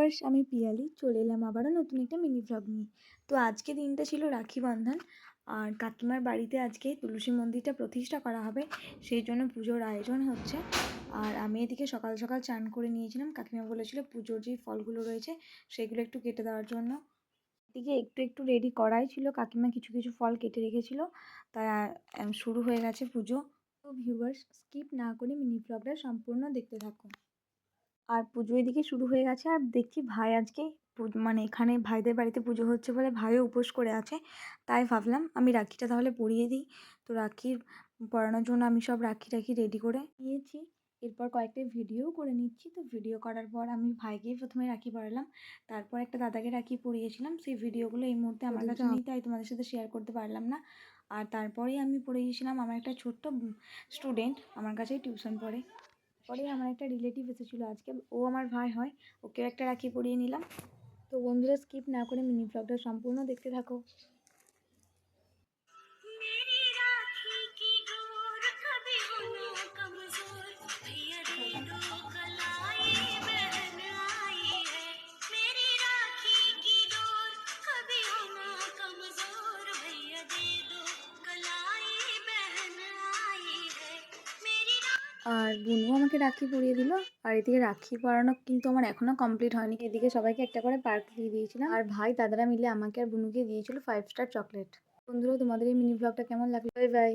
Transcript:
Viewers আমি পিয়ালি, চলে এলাম আবারও নতুন একটা মিনি ভ্লগ নিয়ে। তো আজকে দিনটা ছিল রাখি বন্ধন। আর কাকিমার বাড়িতে আজকে তুলসী মন্দিরটা প্রতিষ্ঠা করা হবে, সেই জন্য পুজোর আয়োজন হচ্ছে। আর আমি এদিকে সকাল সকাল চান করে নিয়েছিলাম। কাকিমা বলেছিল পুজোর যে ফলগুলো রয়েছে, সেগুলো একটু কেটে দেওয়ার জন্য। এদিকে একটু একটু রেডি করাই ছিল। কাকিমা কিছু কিছু ফল কেটে রেখেছিল। তাই শুরু হয়ে গেছে পুজো। তো ভিউয়ার্স স্কিপ না করে মিনি ভ্লগটা সম্পূর্ণ দেখতে থাকুন আর পুজো এদিকে শুরু হয়ে গেছে। আর দেখছি ভাই আজকে মানে এখানে ভাইদের বাড়িতে পুজো হচ্ছে বলে ভাইও উপোস করে আছে। তাই ভাবলাম আমি রাখিটা তাহলে পরিয়ে দিই। তো রাখির পরানোর জন্য আমি সব রাখি টাখি রেডি করে নিয়েছি এরপর কয়েকটা ভিডিও করে নিচ্ছি। তো ভিডিও করার পর আমি ভাইকেই প্রথমে রাখি পরালাম তারপর একটা দাদাকে রাখি পরিয়েছিলাম সেই ভিডিওগুলো এই মুহূর্তে আমার কাছে নেই তাই তোমাদের সাথে শেয়ার করতে পারলাম না। আর তারপরেই আমি পড়িয়েছিলাম আমার একটা ছোট্ট স্টুডেন্ট আমার কাছেই টিউশন পড়ে। পরে আমার একটা রিলেটিভ এসেছিল। আজকে ও আমার ভাই হয়, ওকেও একটা রাখি পরিয়ে নিলাম। তো বন্ধুরা স্কিপ না করে মিনি ব্লগটা সম্পূর্ণ দেখতে থাকো। আর বুনু আমাকে রাখি পরিয়ে দিল। আর এদিকে রাখি পরানো কিন্তু আমার এখনও কমপ্লিট হয়নি। এদিকে সবাইকে একটা করে পার্ক দিয়ে দিয়েছিলাম। আর ভাই, দাদারা মিলে আমাকে আর বুনুকে দিয়েছিল ফাইভ স্টার চকলেট বন্ধুরা, তোমাদের এই মিনি ব্লগটা কেমন লাগল? Bye bye